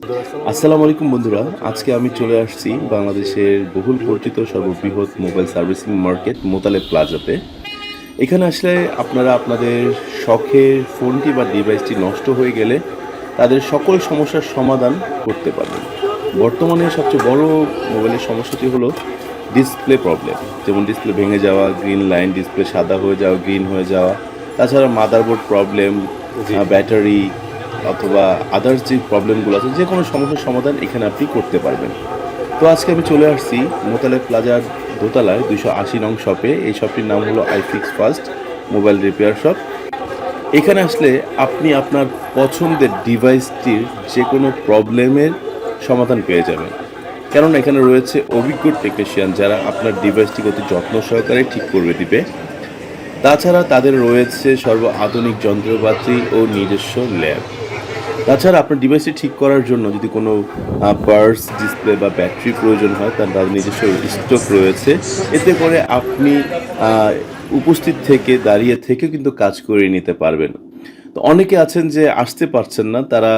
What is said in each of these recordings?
আসসালামু আলাইকুম বন্ধুরা আজকে আমি চলে আসছি বাংলাদেশের বহুল পরিচিত সর্ববৃহৎ মোবাইল সার্ভিসিং মার্কেট মোতালে প্লাজাতে। এখানে আসলে আপনারা আপনাদের শখের ফোনটি বা ডিভাইসটি নষ্ট হয়ে গেলে তাদের সকল সমস্যার সমাধান করতে পারবেন। বর্তমানে সবচেয়ে বড় মোবাইলের সমস্যাটি হলো ডিসপ্লে প্রবলেম যেমন ডিসপ্লে ভেঙে যাওয়া গ্রিন লাইন ডিসপ্লে সাদা হয়ে যাওয়া গ্রিন হয়ে যাওয়া তাছাড়া মাদারবোর্ড প্রবলেম ব্যাটারি অথবা আদার্স যে প্রবলেমগুলো আছে, যে কোনো সমস্যার সমাধান এখানে আপনি করতে পারবেন। তো আজকে আমি চলে আসছি মোতালে প্লাজার দোতলায় দুশো আশি নং শপে। এই শপটির নাম হলো iFix first mobile repair shop এখানে আসলে আপনি আপনার পছন্দের ডিভাইসটির যে কোনো প্রবলেমের সমাধান পেয়ে যাবেন। কেননা এখানে রয়েছে অভিজ্ঞ টেকনিশিয়ান যারা আপনার ডিভাইসটিকে অতি যত্ন সহকারে ঠিক করবে দিবে। তাছাড়া তাদের রয়েছে সর্ব আধুনিক যন্ত্রপাতি ও নিজস্ব ল্যাব তাছাড়া আপনার ডিভাইসটি ঠিক করার জন্য যদি কোনো পার্স ডিসপ্লে বা ব্যাটারি প্রয়োজন হয়, তার তাদের নিজস্ব স্টক রয়েছে। এতে করে আপনি উপস্থিত থেকে, দাঁড়িয়ে থেকে কিন্তু কাজ করে নিতে পারবেন। তো অনেকে আছেন যে আসতে পারছেন না, তারা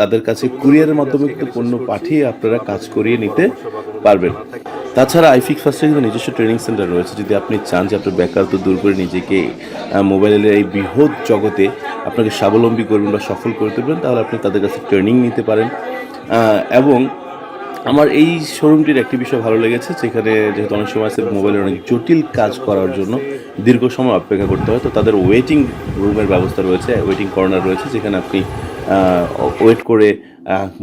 তাদের কাছে কুরিয়ারের মাধ্যমে কিন্তু পণ্য পাঠিয়ে আপনারা কাজ করিয়ে নিতে পারবেন। তাছাড়া আইফিক ফার্স্টের কিন্তু নিজস্ব ট্রেনিং সেন্টার রয়েছে। যদি আপনি চান যে আপনার বেকারত্ব দূর করে নিজেকে মোবাইলের এই বৃহৎ জগতে আপনাকে স্বাবলম্বী করবেন বা সফল করে তুলবেন, তাহলে আপনি তাদের কাছে ট্রেনিং নিতে পারেন। এবং আমার এই শোরুমটির একটি বিষয় ভালো লেগেছে, যেখানে যেহেতু অনেক সময় আছে মোবাইলের অনেক জটিল কাজ করার জন্য দীর্ঘ সময় অপেক্ষা করতে হয়, তো তাদের ওয়েটিং রুমের ব্যবস্থা রয়েছে ওয়েটিং কর্নার রয়েছে, যেখানে আপনি ওয়েট করে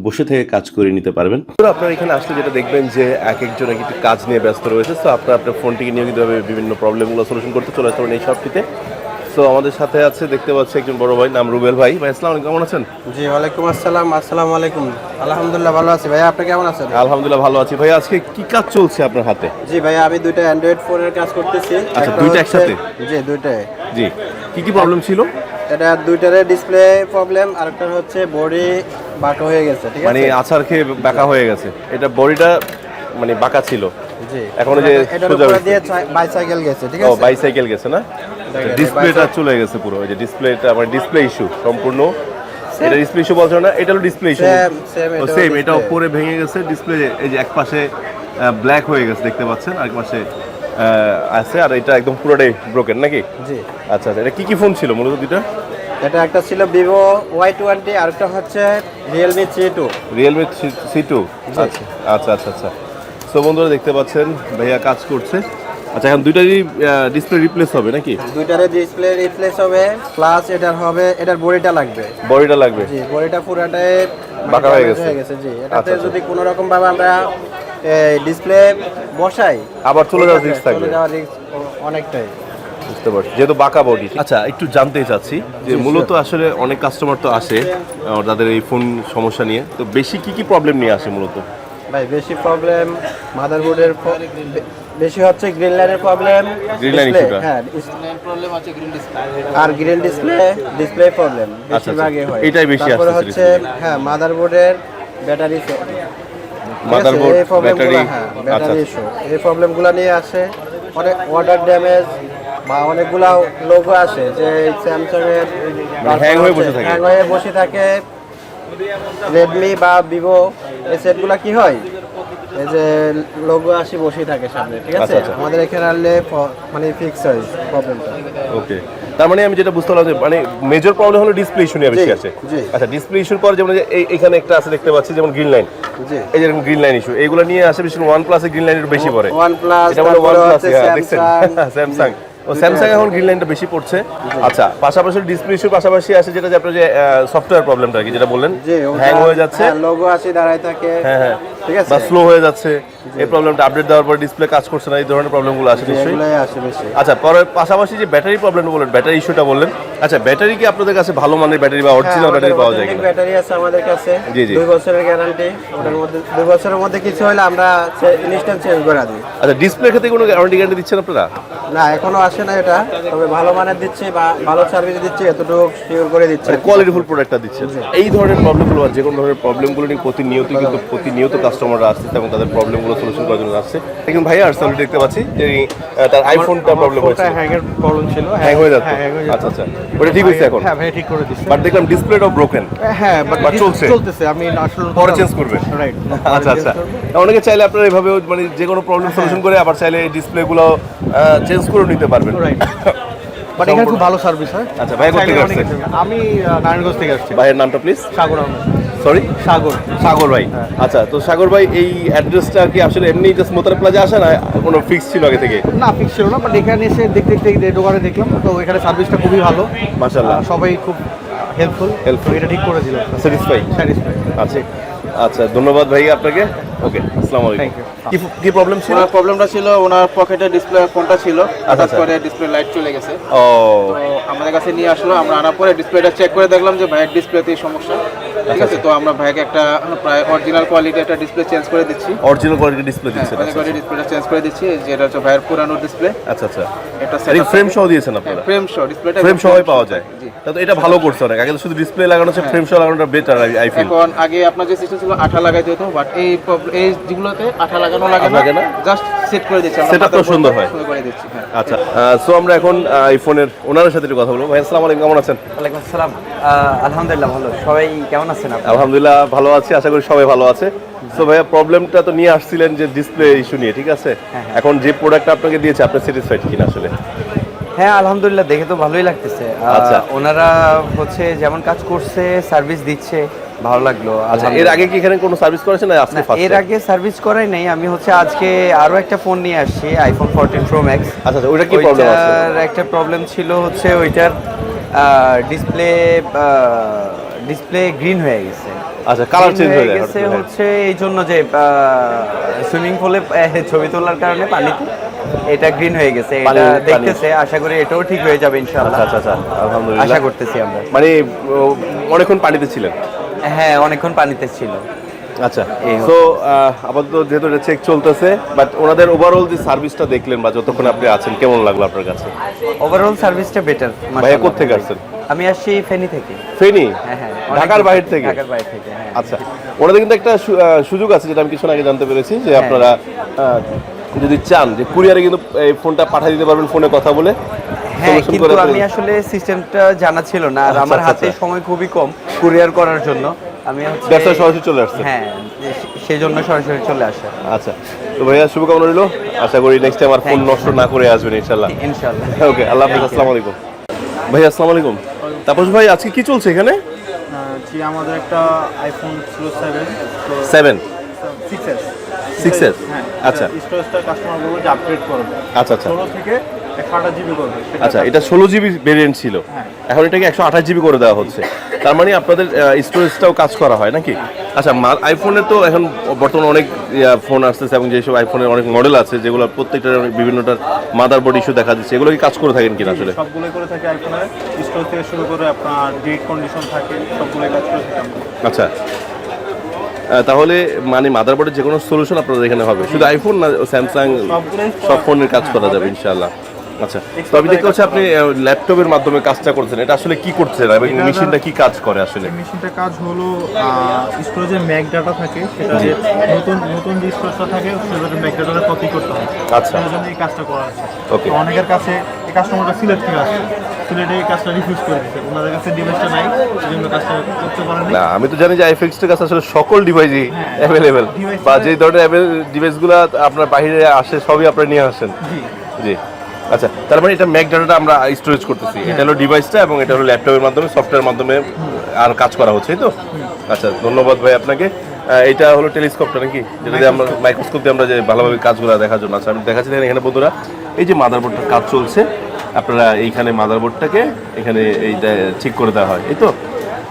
বসে থেকে কাজ করে নিতে পারবেন। তো আপনারা এখানে আসলে যেটা দেখবেন যে এক একজন এক একটি কাজ নিয়ে ব্যস্ত রয়েছে তো আপনার আপনার ফোনটিকে নিয়মিতভাবে বিভিন্ন প্রবলেমগুলো সলিউশন করতে চলে আসতে পারেন এই শপটিতে সো আমাদের সাথে আছে দেখতে পাচ্ছি একজন বড় ভাই নাম রুবেল ভাই। ভাই আসসালাম আলাইকুম, কেমন আছেন? জি ওয়ালাইকুম আসসালাম আসসালামু আলাইকুম। আলহামদুলিল্লাহ ভালো আছি। ভাইয়া আপনি কেমন আছেন? আলহামদুলিল্লাহ ভালো আছি। ভাই আজকে কি কাজ চলছে আপনার হাতে? জি ভাইয়া আমি দুইটা অ্যান্ড্রয়েড ফোনের কাজ করতেছি। আচ্ছা, দুইটা একসাথে? জি দুইটাই। জি। কি কি প্রবলেম ছিল? এটা দুইটারে ডিসপ্লে প্রবলেম আর একটা হচ্ছে বডি বাঁকা হয়ে গেছে ঠিক মানে আছার খেয়ে বাঁকা হয়ে গেছে। এটা বডিটা মানে বাঁকা ছিল। জি। এখন যে সোজা। দিয়ে বাইসাইকেল গেছে ঠিক আছে? ও বাইসাইকেল গেছে না? ডিসপ্লেটা চলে গেছে পুরো। ওই যে ডিসপ্লেটা মানে ডিসপ্লে ইস্যু সম্পূর্ণ। এটা ডিসপ্লে ইস্যু বলছো না? এটা হলো ডিসপ্লে ইস্যু এটাও সেম এটা উপরে ভেঙে গেছে। ডিসপ্লে এই যে এক পাশে ব্ল্যাক হয়ে গেছে দেখতে পাচ্ছেন? আরেক পাশে আহ, আছে আর এটা একদম পুরোটাই ব্রোকেন নাকি? জি। আচ্ছা আচ্ছা এটা কি কি ফোন ছিল মূলত দুইটা? এটা একটা ছিল ভিভো ওয়াই টোয়েন্টি আর একটা হচ্ছে Realme three two Realme C two আচ্ছা আচ্ছা আচ্ছা আচ্ছা। সো বন্ধুরা দেখতে পাচ্ছেন ভাইয়া কাজ করছে। আচ্ছা এখন দুইটারই ডিসপ্লে রিপ্লেস হবে নাকি? দুইটারে ডিসপ্লে রিপ্লেস হবে প্লাস এটার হবে এটার বডিটা লাগবে। বডিটা লাগবে? জি বডিটা পুরাটাই বাঁকা হয়ে গেছে। গেছে জি। আচ্ছা, এটাতে আচ্ছা। যদি কোনো রকম ভাবে আমরা ডিসপ্লে বসাই। আবার চলে যাওয়ার রিস্ক চলে থাকবে। যাওয়ার রিস্ক অনেকটাই। বুঝতে পারছি। যেহেতু বাঁকা বডি আচ্ছা একটু জানতে চাচ্ছি যে মূলত আসলে অনেক কাস্টমার তো আসে তাদের এই ফোন সমস্যা নিয়ে। তো বেশি কি কি প্রবলেম নিয়ে আসে মূলত? ভাই বেশি প্রবলেম মাদারবোর্ডের বেশি হচ্ছে গ্রিন লাইনের প্রবলেম Green line issue টা। হ্যাঁ আর গ্রিন ডিসপ্লে ডিসপ্লে প্রবলেম বেশিরভাগই হয়। আচ্ছা, এটাই বেশি আসতেছে হচ্ছে হ্যাঁ মাদারবোর্ডের ব্যাটারি Battery, হ্যাঁ আচ্ছা, ব্যাটারি আচ্ছা। ইস্যু এই প্রবলেমগুলো নিয়ে আসে অনেক ওয়াটার ড্যামেজ বা অনেকগুলা লোগো আসে যে স্যামসাং এর হ্যাং হয়ে বসে থাকে। হ্যাং হয়ে বসে থাকে রেডমি বা ভিভো এই সেটগুলো কি হয় এই যে লোগো আসি বসে থাকে সামনে ঠিক আছে? আচ্ছা, আচ্ছা। আমাদের এখানে আনলে মানে ফিক্স হয় প্রবলেমটা ওকে তার মানে আমি যেটা বুঝতে পারলাম যে মানে মেজর প্রবলেম হলো ডিসপ্লে ইস্যু নিয়ে বেশি আছে। আচ্ছা ডিসপ্লে ইস্যুর পর যেমন এখানে একটা আছে দেখতে পাচ্ছি যেমন গ্রিন লাইন এই যেরকম গ্রিন লাইন ইস্যু এইগুলো নিয়ে আসে বেশি ওয়ান প্লাসে গ্রিন লাইনের বেশি পড়ে। এটা বলে ওয়ান প্লাস। স্যামসাং ও স্যামসাং। এখন গ্রিন লাইনটা বেশি পড়ছে। আচ্ছা পাশাপাশি ডিসপ্লে ইস্যুর পাশাপাশি আছে যেটা যে আপনার যে সফটওয়্যার প্রবলেমটা কি যেটা বললেন হ্যাং হয়ে যাচ্ছে। লোগো আসে দাঁড়ায় থাকে। হ্যাঁ হ্যাঁ ঠিক আছে? বা স্লো হয়ে যাচ্ছে। এই প্রবলেমটা আপডেট দেওয়ার পর ডিসপ্লে কাজ করছে না এই ধরনের প্রবলেমগুলো নিশ্চয়ই। আসে বেশি আচ্ছা পরে পাশাপাশি যে ব্যাটারি প্রবলেম বললেন ব্যাটারি ইস্যুটা বললেন আচ্ছা ব্যাটারি কি আপনাদের কাছে ভালো মানের ব্যাটারি বা অরিজিনাল ব্যাটারি পাওয়া যায় কিনা? ব্যাটারি আছে আমাদের কাছে। জি, জি। দুই বছরের গ্যারান্টি ওটার মধ্যে দুই বছরের মধ্যে কিছু হলে আমরা ইনস্ট্যান্ট চেঞ্জ করে দিই। আচ্ছা ডিসপ্লে ক্ষেত্রে কোনো গ্যারান্টি গ্যারান্টি দিচ্ছেন আপনারা? না এখনও আসে না এটা। তবে ভালো মানের দিচ্ছে বা ভালো সার্ভিস দিচ্ছে এতটুকু শিওর করে দিচ্ছি। মানে কোয়ালিটিফুল প্রোডাক্টটা দিচ্ছে এই ধরনের প্রবলেমগুলো বা যে কোনো ধরনের প্রবলেমগুলো নিয়ে প্রতিনিয়ত কিন্তু প্রতিনিয়ত কাস্টমার কাস্টমাররা আসছে এবং তাদের প্রবলেমগুলো সলিউশন করার জন্য আসছে। একজন ভাইয়া আর দেখতে পাচ্ছি। যে তার আইফোনটা প্রবলেম হয়েছে হ্যাংয়ের প্রবলেম ছিল। হ্যাং হয়ে যাচ্ছে। হ্যাঁ, হয়ে। আচ্ছা আচ্ছা। ওটা ঠিক হয়েছে এখন? হ্যাঁ ভাই ঠিক করে দিচ্ছে বাট দেখলাম ডিসপ্লেটাও ব্রোকেন হ্যাঁ বাট চলছে? চলতেছে আমি আসলে পরে চেঞ্জ করবে। রাইট আচ্ছা আচ্ছা। অনেকে চাইলে আপনারা এভাবে মানে যে কোনো প্রবলেম সলিউশন করে আবার চাইলে এই ডিসপ্লেগুলো চেঞ্জ করে নিতে পারবেন। রাইট বাট এখানে খুব ভালো সার্ভিস হয়। আচ্ছা, ভাই কোথা থেকে আসছেন? আমি নারায়ণগঞ্জ থেকে আসছি। ভাইয়ের নামটা প্লিজ সাগর আহমেদ। সরি সাগর। সাগর ভাই। আচ্ছা তো সাগর ভাই এই অ্যাড্রেসটা কি আসলে এমনি জাস্ট মোতার প্লাজা আসে না কোনো ফিক্স ছিল আগে থেকে? না ফিক্স ছিল না বাট এখানে এসে দেখতে দেখতে দোকানে দেখলাম তো এখানে সার্ভিসটা খুবই ভালো। মাশাআল্লাহ। সবাই খুব হেল্পফুল হেল্পফুল এটা ঠিক করে দিল স্যাটিসফাই স্যাটিসফাই আচ্ছা। আচ্ছা ধন্যবাদ ভাই আপনাকে। ওকে আসসালামু আলাইকুম. কি কি প্রবলেম ছিল? ওনার প্রবলেমটা ছিল ওনার পকেটে ডিসপ্লে ফোনটা ছিল। হঠাৎ আচ্ছা। করে ডিসপ্লে লাইট চলে গেছে। ও। তো আমাদের কাছে নিয়ে আসলো আমরা আনার পরে ডিসপ্লেটা চেক করে দেখলাম যে ভাইয়ের ডিসপ্লেতেই সমস্যা। ঠিক আছে তো আমরা ভাইকে একটা প্রায় অরিজিনাল কোয়ালিটি একটা ডিসপ্লে চেঞ্জ করে দিচ্ছি। অরিজিনাল কোয়ালিটি ডিসপ্লে দিচ্ছেন অরিজিনাল কোয়ালিটি ডিসপ্লেটা চেঞ্জ করে দিচ্ছি যেটা হচ্ছে ভাইয়ের পুরানো ডিসপ্লে আচ্ছা আচ্ছা। একটা এটা ফ্রেম সহ দিয়েছেন আপনারা? ফ্রেম শো ডিসপ্লেটা ফ্রেম সহই পাওয়া যায়। তা তো এটা ভালো করছে অনেক। আগে শুধু ডিসপ্লে লাগানো হচ্ছে ফ্রেম সহ লাগানোটা বেটার আই ফিল এখন আগে আপনার যে সিস্টেম ছিল আঠা লাগাইতে হতো বাট এই এই যেগুলোতে আঠা লাগানো লাগে লাগে না? জাস্ট সেট করে দিচ্ছি আমরা। Setup টা পাতার সুন্দর হয়। সুন্দর করে দিচ্ছি হ্যাঁ। আচ্ছা সো আমরা এখন আইফোনের ওনারের সাথে একটু কথা বলব। ভাই আসসালামু আলাইকুম কেমন আছেন? ওয়ালাইকুম আসসালাম। আলহামদুলিল্লাহ ভালো। সবাই কেমন আছেন আপনি? আলহামদুলিল্লাহ ভালো আছি আশা করি সবাই ভালো আছে। সো ভাইয়া প্রবলেমটা তো নিয়ে আসছিলেন যে ডিসপ্লে ইস্যু নিয়ে ঠিক আছে? এখন যে প্রোডাক্টটা আপনাকে দিয়েছে আপনি স্যাটিসফাইড কিনা আসলে? হ্যাঁ আলহামদুলিল্লাহ দেখে তো ভালোই লাগতেছে। আচ্ছা। ওনারা হচ্ছে যেমন কাজ করছে সার্ভিস দিচ্ছে ভালো লাগল আচ্ছা এর আগে কি এখানে কোনো সার্ভিস করেছেন আজকে এর আগে সার্ভিস করাই নাই আমি হচ্ছে আজকে আরও একটা ফোন নিয়ে আসছি আইফোন ফোরটিন প্রো ম্যাক্স আচ্ছা ওইটা কি প্রবলেম আছে? একটা প্রবলেম ছিল হচ্ছে ওইটার ডিসপ্লে ডিসপ্লে গ্রিন হয়ে গেছে। আচ্ছা কালার চেঞ্জ হয়ে গেছে হচ্ছে এই জন্য যে সুইমিং পুলে ছবি তোলার কারণে পানিতে। এটা গ্রিন হয়ে গেছে এটা দেখতেছে আশা করি এটাও ঠিক হয়ে যাবে ইনশাআল্লাহ। আচ্ছা আচ্ছা আচ্ছা আলহামদুলিল্লাহ। আশা করতেছি আমরা। মানে অনেকক্ষণ পানিতে ছিলেন? হ্যাঁ অনেকক্ষণ পানিতে ছিল। আচ্ছা সো আপাতত যেহেতু এটা চেক চলতেছে বাট ওনাদের ওভারঅল যে সার্ভিসটা দেখলেন বা যতক্ষণ আপনি আছেন কেমন লাগল আপনার কাছে? ওভারঅল সার্ভিসটা বেটার ভাইয়া কোথেকে আসছেন? আমি আসছি ফেনী থেকে। ফেনি? হ্যাঁ হ্যাঁ ঢাকার বাইরে থেকে? ঢাকার বাইরে থেকে হ্যাঁ। আচ্ছা ওনাদের কিন্তু একটা সুযোগ আছে যেটা আমি কিছু আগে জানতে পেরেছি যে আপনারা যদি চান যে কুরিয়ারে কিন্তু এই ফোনটা পাঠিয়ে দিতে পারবেন ফোনে কথা বলে হ্যাঁ কিন্তু আমি আসলে সিস্টেমটা জানা ছিল না আর আচ্ছা, আমার আচ্ছা, হাতে আচ্ছা। সময় খুবই কম কুরিয়ার করার জন্য। আমি হচ্ছে ব্যবসায় সরাসরি চলে আসছে। হ্যাঁ সেই জন্য সরাসরি চলে আসা। আচ্ছা তো ভাইয়া শুভকামনা রইল। আশা করি নেক্সট টাইম আর ফোন নষ্ট না করে আসবেন ইনশাল্লাহ। ইনশাআল্লাহ ওকে আল্লাহ হাফিজ আসসালামু আলাইকুম। ভাই আসসালামু আলাইকুম। তাপস ভাই আজকে কি চলছে এখানে? জি আমাদের একটা আইফোন ছিল সেভেন তো seven six S six S হ্যাঁ। আচ্ছা। স্টোরেজটা কাস্টমার বলব যে আপগ্রেড করবে আচ্ছা আচ্ছা। ষোলো থেকে আচ্ছা এটা ষোলো জিবি ভেরিয়েন্ট ছিল। হ্যাঁ। এখন এটাকে একশো আঠাশ জিবি করে দেওয়া হচ্ছে। তার মানে আপনাদের স্টোরেজটাও কাজ করা হয় নাকি? আচ্ছা আইফোনে তো এখন বর্তমানে অনেক ফোন আসতেছে এবং যেসব আইফোনের অনেক মডেল আছে যেগুলো প্রত্যেকটার অনেক বিভিন্নটার মাদার বোর্ড ইস্যু দেখা দিচ্ছে এগুলো কি কাজ করে থাকেন কিনা আসলে? সবগুলোই করে থাকে আইফোনের স্টোরেজ থেকে শুরু করে আপনার ডেট কন্ডিশন থাকে সবগুলোই কাজ করে থাকে আচ্ছা। তাহলে মানে মাদারবোর্ডের যে কোনো সলিউশন আপনাদের এখানে হবে। শুধু আইফোন না স্যামসাং সব ফোনের কাজ করা যাবে ইনশাআল্লাহ। আচ্ছা তো আমি দেখতে পাচ্ছি আপনি ল্যাপটপের মাধ্যমে কাজটা করছেন। এটা আসলে কি করছেন? এবং মেশিনটা কি কাজ করে আসলে? এই মেশিনটার কাজ হলো স্টোরেজে ম্যাক ডাটা থাকে সেটা যে নতুন নতুন যে স্টোরেজটা থাকে ম্যাক ডাটাটা কপি করতে হয়। আচ্ছা। এই কাজটা করা আছে. তো অনেকের কাছে এই কাস্টমারটা থেকে আসছে। সিলেটে কাজটা রিফিউজ করে দিচ্ছে ওনাদের কাছে ডিভাইসটা নাই সেই কাজটা করতে পারেনি। না আমি তো জানি যে আইফিক্সের কাছে আসলে সকল ডিভাইসই অ্যাভেলেবেল বা যে ধরনের ডিভাইসগুলো আপনার বাইরে আসে সবই আপনার নিয়ে আসেন। জি। জি। আচ্ছা তার মানে এটা ম্যাক ডাটাটা আমরা স্টোরেজ করতেছি। এটা হলো ডিভাইসটা এবং এটা হলো ল্যাপটপের মাধ্যমে সফটওয়্যার মাধ্যমে আর কাজ করা হচ্ছে তো? আচ্ছা ধন্যবাদ ভাই আপনাকে। এটা হলো টেলিস্কোপটা নাকি? যেটা দিয়ে আমরা মাইক্রোস্কোপ দিয়ে আমরা যে ভালোভাবে কাজগুলো দেখার জন্য আচ্ছা আমি দেখাচ্ছি এখানে বন্ধুরা। এই যে মাদারবোর্ডটার কাজ চলছে আপনারা এইখানে মাদারবোর্ডটাকে এখানে এইটা ঠিক করে দেওয়া হয়। এই তো?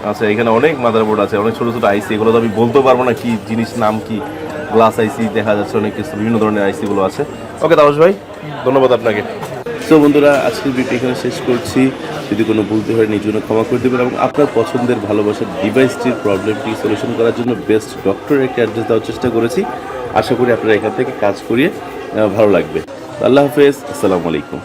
আচ্ছা এখানে অনেক মাদারবোর্ড আছে, অনেক ছোটো ছোটো আইসি এগুলো তো আমি বলতে পারব না কি জিনিস নাম কি। গ্লাস আইসি দেখা যাচ্ছে, অনেক কিছু, বিভিন্ন ধরনের আইসিগুলো আছে। ওকে তাপস ভাই, ধন্যবাদ আপনাকে। তো বন্ধুরা, আজকের ভিডিও এখানে শেষ করছি। যদি কোনো ভুলতে হয়, নিজের জন্য ক্ষমা করে দেবেন এবং আপনার পছন্দের ভালোবাসার ডিভাইসটির প্রবলেমটি সলিউশন করার জন্য বেস্ট ডক্টরের একটি অ্যাড্রেস দেওয়ার চেষ্টা করেছি। আশা করি আপনারা এখান থেকে কাজ করিয়ে ভালো লাগবে। আল্লাহ হাফেজ, আসসালামু আলাইকুম।